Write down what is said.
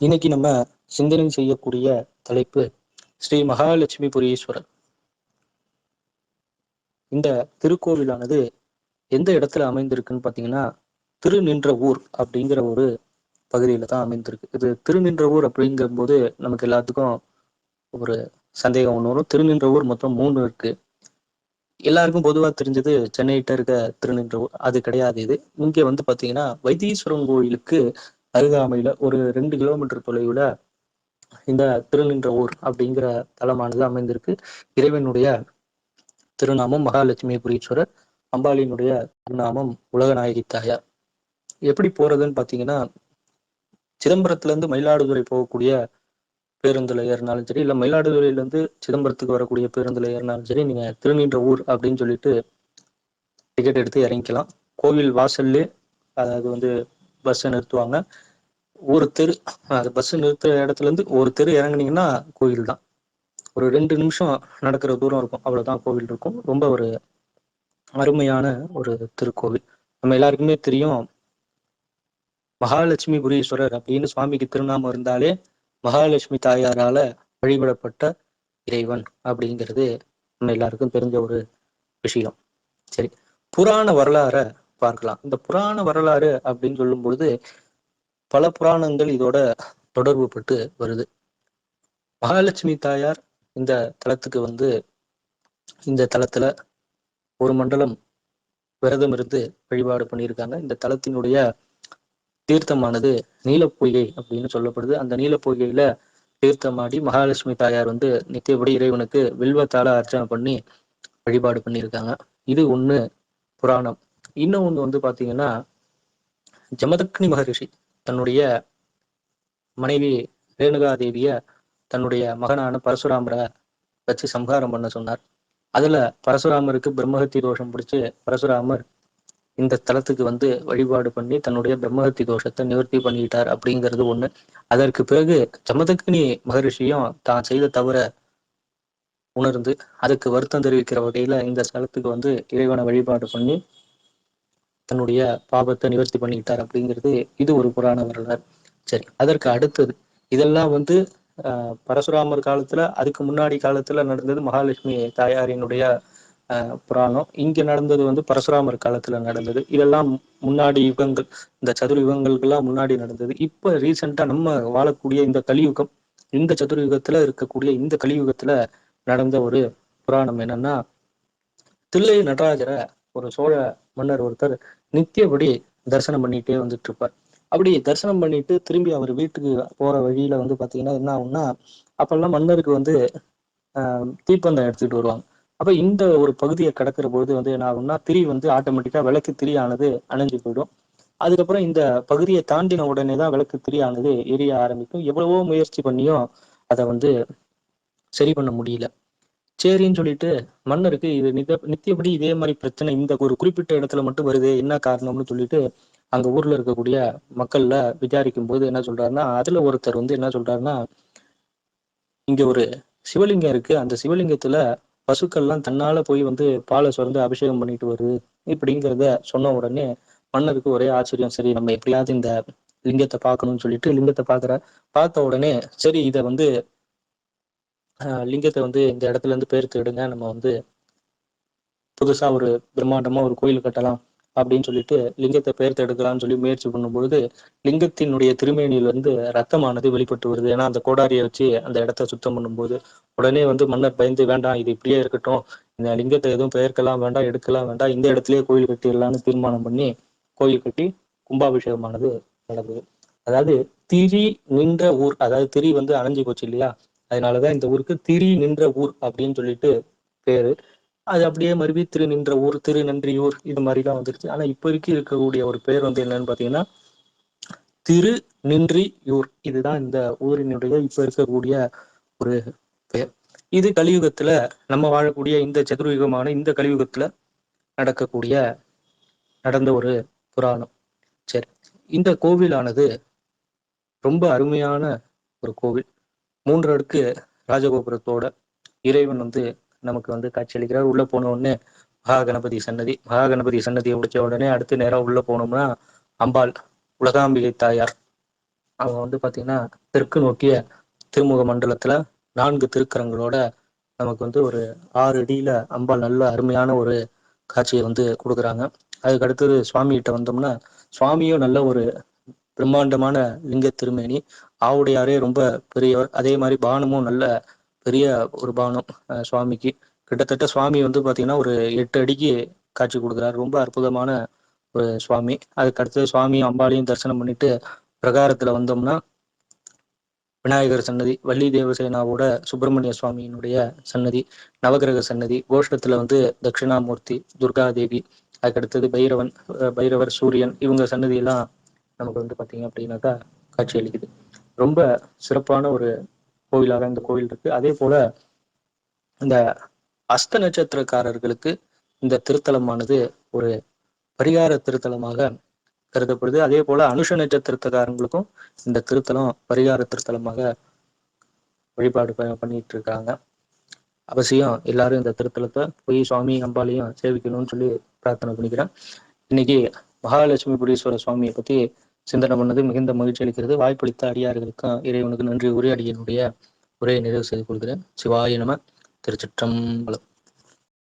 இன்னைக்கு நம்ம சிந்தனை செய்யக்கூடிய தலைப்பு ஸ்ரீ மகாலட்சுமி புரீஸ்வரர். இந்த திருக்கோவிலானது எந்த இடத்துல அமைந்திருக்குன்னு பாத்தீங்கன்னா திருநின்ற ஊர் அப்படிங்கிற ஒரு பகுதியில தான் அமைந்திருக்கு. இது திருநின்ற ஊர் அப்படிங்கிற போது நமக்கு எல்லாத்துக்கும் ஒரு சந்தேகம் ஒன்று வரும். திருநின்ற ஊர் மொத்தம் மூணு இருக்கு. எல்லாருக்கும் பொதுவா தெரிஞ்சது சென்னைகிட்ட இருக்க திருநின்ற ஊர். அது கிடையாது இது. இங்க வந்து பாத்தீங்கன்னா வைத்தீஸ்வரன் கோயிலுக்கு அருகாமையில ஒரு ரெண்டு கிலோமீட்டர் தொலைவுல இந்த திருநின்ற ஊர் அப்படிங்கிற தலமானது அமைந்திருக்கு. இறைவனுடைய திருநாமம் மகாலட்சுமி புரீஸ்வரர் அம்பாளியினுடைய திருநாமம் உலகநாயகி தாயார். எப்படி போறதுன்னு பாத்தீங்கன்னா சிதம்பரத்துல இருந்து மயிலாடுதுறை போகக்கூடிய பேருந்துல ஏறினாலும் சரி இல்ல மயிலாடுதுறையில இருந்து சிதம்பரத்துக்கு வரக்கூடிய பேருந்துல ஏறினாலும் சரி நீங்க திருநின்ற ஊர் அப்படின்னு சொல்லிட்டு டிக்கெட் எடுத்து இறங்கிக்கலாம். கோவில் வாசல்லே அதாவது வந்து பஸ்ஸை நிறுத்துவாங்க. ஒரு தெரு அது பஸ் நிறுத்துற இடத்துல இருந்து ஒரு தெரு இறங்குனீங்கன்னா கோயில் தான். ஒரு ரெண்டு நிமிஷம் நடக்கிற தூரம் இருக்கும் அவ்வளவுதான் கோவில் இருக்கும். ரொம்ப ஒரு அருமையான ஒரு திருக்கோவில். நம்ம எல்லாருக்குமே தெரியும் மகாலட்சுமி புரீஸ்வரர் அப்படின்னு சுவாமிக்கு திருநாமம் இருந்தாலே மகாலட்சுமி தாயாரால வழிபடப்பட்ட இறைவன் அப்படிங்கிறது நம்ம எல்லாருக்கும் தெரிஞ்ச ஒரு விஷயம். சரி புராண வரலாறை பார்க்கலாம். இந்த புராண வரலாறு அப்படின்னு சொல்லும் பொழுது பல புராணங்கள் இதோட தொடர்பு பட்டு வருது. மகாலட்சுமி தாயார் இந்த தலத்துக்கு வந்து இந்த தலத்துல ஒரு மண்டலம் விரதம் இருந்து வழிபாடு பண்ணியிருக்காங்க. இந்த தலத்தினுடைய தீர்த்தமானது நீலப்பொய்கை அப்படின்னு சொல்லப்படுது. அந்த நீலப்பொய்கையில தீர்த்தமாடி மகாலட்சுமி தாயார் வந்து நித்தியபடி இறைவனுக்கு வில்வத்தால அர்ச்சனை பண்ணி வழிபாடு பண்ணியிருக்காங்க. இது ஒண்ணு புராணம். இன்னும் ஒண்ணு வந்து பார்த்தீங்கன்னா ஜமதக்னி மகரிஷி தன்னுடைய மனைவி ரேணுகா தேவிய தன்னுடைய மகனான பரசுராமரை வச்சு சம்ஹாரம் பண்ண சொன்னார். அதுல பரசுராமருக்கு பிரம்மஹத்தி தோஷம் பிடிச்சு பரசுராமர் இந்த தலத்துக்கு வந்து வழிபாடு பண்ணி தன்னுடைய பிரம்மஹத்தி தோஷத்தை நிவர்த்தி பண்ணிட்டார் அப்படிங்கிறது ஒண்ணு. அதற்கு பிறகு ஜமதக்னி மகரிஷியும் தான் செய்த தவிர உணர்ந்து அதுக்கு வருத்தம் தெரிவிக்கிற வகையில இந்த ஸ்தலத்துக்கு வந்து இறைவனை வழிபாடு பண்ணி தன்னுடைய பாபத்தை நிவர்த்தி பண்ணிக்கிட்டார் அப்படிங்கிறது இது ஒரு புராண வரலாறு. சரி அதற்கு அடுத்தது. இதெல்லாம் வந்து ஆஹ் பரசுராமர் காலத்துல அதுக்கு முன்னாடி காலத்துல நடந்தது மகாலட்சுமி தாயாரினுடைய புராணம். இங்க நடந்தது வந்து பரசுராமர் காலத்துல நடந்தது. இதெல்லாம் முன்னாடி யுகங்கள் இந்த சதுர் யுகங்களுக்கெல்லாம் முன்னாடி நடந்தது. இப்ப ரீசெண்டா நம்ம வாழக்கூடிய இந்த கலியுகம் இந்த சதுர்யுகத்துல இருக்கக்கூடிய இந்த கலியுகத்துல நடந்த ஒரு புராணம் என்னன்னா தில்லை நடராஜரை ஒரு சோழ மன்னர் ஒருத்தர் நித்தியபடி தரிசனம் பண்ணிட்டே வந்துட்டு இருப்பார் அப்படி தரிசனம் பண்ணிட்டு திரும்பி அவர் வீட்டுக்கு போற வழியில வந்து பாத்தீங்கன்னா என்ன ஆகும்னா அப்பெல்லாம் மன்னருக்கு வந்து ஆஹ் தீப்பந்தம் எடுத்துட்டு வருவாங்க. அப்ப இந்த ஒரு பகுதியை கடக்கிற பொழுது வந்து என்ன ஆகும்னா திரி வந்து ஆட்டோமேட்டிக்கா விளக்கு திரியானது அணைஞ்சு போயிடும். அதுக்கப்புறம் இந்த பகுதியை தாண்டின உடனே தான் விளக்கு திரியானது எரிய ஆரம்பிக்கும். எவ்வளவோ முயற்சி பண்ணியும் அதை வந்து சரி பண்ண முடியல. சரின்னு சொல்லிட்டு மன்னருக்கு இது நித நித்தியபடி இதே மாதிரி பிரச்சனை இந்த ஒரு குறிப்பிட்ட இடத்துல மட்டும் வருது என்ன காரணம்னு சொல்லிட்டு அங்க ஊர்ல இருக்கக்கூடிய மக்கள்ல விசாரிக்கும் போது என்ன சொல்றாருன்னா அதுல ஒருத்தர் வந்து என்ன சொல்றாருன்னா இங்க ஒரு சிவலிங்கம் இருக்கு. அந்த சிவலிங்கத்துல பசுக்கள்லாம் தன்னால போய் வந்து பாலை சுரந்து அபிஷேகம் பண்ணிட்டு வருது இப்படிங்கிறத சொன்ன உடனே மன்னருக்கு ஒரே ஆச்சரியம். சரி நம்ம எப்படியாவது இந்த லிங்கத்தை பார்க்கணும்னு சொல்லிட்டு லிங்கத்தை பாக்குற பார்த்த உடனே சரி இதை வந்து லிங்கத்தை வந்து இந்த இடத்துல இருந்து பேர்த்து எடுங்க நம்ம வந்து புதுசா ஒரு பிரம்மாண்டமா ஒரு கோயில் கட்டலாம் அப்படின்னு சொல்லிட்டு லிங்கத்தை பெயர்த்து எடுக்கலாம்னு சொல்லி முயற்சி பண்ணும்பொழுது லிங்கத்தினுடைய திருமேனியிலிருந்து ரத்தமானது வெளிப்பட்டு வருது. ஏன்னா அந்த கோடாரியை வச்சு அந்த இடத்த சுத்தம் பண்ணும்போது உடனே வந்து மன்னர் பயந்து வேண்டாம் இது இப்படியே இருக்கட்டும். இந்த லிங்கத்தை எதுவும் பெயர்க்கலாம் வேண்டாம் எடுக்கலாம் வேண்டாம். இந்த இடத்துலயே கோயில் கட்டிடலாம்னு தீர்மானம் பண்ணி கோயில் கட்டி கும்பாபிஷேகமானது நடந்தது. அதாவது திரி நின்ற ஊர் அதாவது திரி வந்து அணைஞ்சு போச்சு இல்லையா? அதனாலதான் இந்த ஊருக்கு திரி நின்ற ஊர் அப்படின்னு சொல்லிட்டு பேரு. அது அப்படியே மறுபடி திரு நின்ற ஊர் திரு நன்றியூர் இது மாதிரிலாம் வந்துருச்சு. ஆனா இப்போதைக்கு இருக்கக்கூடிய ஒரு பேர் வந்து என்னன்னு பாத்தீங்கன்னா திரு நின்றியூர் இதுதான் இந்த ஊரினுடைய இப்ப இருக்கக்கூடிய ஒரு பெயர் இது கலியுகத்துல நம்ம வாழக்கூடிய இந்த சதுர்யுகமான இந்த கலியுகத்துல நடக்கக்கூடிய நடந்த ஒரு புராணம். சரி இந்த கோவிலானது ரொம்ப அருமையான ஒரு கோவில். மூன்று அடுக்கு ராஜகோபுரத்தோட இறைவன் வந்து நமக்கு வந்து காட்சியளிக்கிறார். உள்ள போன உடனே மகா கணபதி சன்னதி. மகா கணபதி சன்னதியை முடிச்ச உடனே அடுத்து நேரம் உள்ள போனோம்னா அம்பாள் உலகாம்பிகை தாயார். அவங்க வந்து பாத்தீங்கன்னா தெற்கு நோக்கிய திருமுக மண்டலத்துல நான்கு திருக்கரங்களோட நமக்கு வந்து ஒரு ஆறு அடியில அம்பாள் நல்ல அருமையான ஒரு காட்சியை வந்து கொடுக்குறாங்க. அதுக்கு அடுத்தது சுவாமி கிட்ட வந்தோம்னா சுவாமியும் நல்ல ஒரு பிரம்மாண்டமான லிங்க திருமேனி ஆவுடையாரே ரொம்ப பெரியவர். அதே மாதிரி பானமும் நல்ல பெரிய ஒரு பானம் அஹ் சுவாமிக்கு. கிட்டத்தட்ட சுவாமி வந்து பாத்தீங்கன்னா ஒரு எட்டு அடிக்கு காட்சி கொடுக்குறாரு. ரொம்ப அற்புதமான ஒரு சுவாமி. அதுக்கு அடுத்தது சுவாமியும் அம்பாளையும் தரிசனம் பண்ணிட்டு பிரகாரத்துல வந்தோம்னா விநாயகர் சன்னதி வள்ளி தேவசேனாவோட சுப்பிரமணிய சுவாமியினுடைய சன்னதி நவகிரக சன்னதி கோஷ்டத்துல வந்து தட்சிணாமூர்த்தி துர்காதேவி அதுக்கடுத்தது பைரவன் பைரவர் சூரியன் இவங்க சன்னதி எல்லாம் நமக்கு வந்து பாத்தீங்க அப்படின்னாக்கா காட்சி அளிக்குது. ரொம்ப சிறப்பான ஒரு கோவிலாக இந்த கோவில் இருக்கு. அதே போல இந்த அஸ்த நட்சத்திரக்காரர்களுக்கு இந்த திருத்தலமானது ஒரு பரிகார திருத்தலமாக கருதப்படுது. அதே போல அனுஷ நட்சத்திரத்துக்காரங்களுக்கும் இந்த திருத்தலம் பரிகார திருத்தலமாக வழிபாடு பண்ணிட்டு இருக்காங்க அவசியம் எல்லாரும் இந்த திருத்தலத்தை போய் சுவாமி அம்பாளையும் சேவிக்கணும்னு சொல்லி பிரார்த்தனை பண்ணிக்கிறேன். இன்னைக்கு மகாலட்சுமி புரீஸ்வரர் சுவாமியை பத்தி சிந்தனை பண்ணது மிகுந்த மகிழ்ச்சி அளிக்கிறது. வாய்ப்பளித்த அடியார்களுக்கும் இறைவனுக்கு நன்றி உரையடினுடைய உரையை நிறைவு செய்து கொள்கிறேன். சிவாய நம. திருச்சிற்றம்பலம்.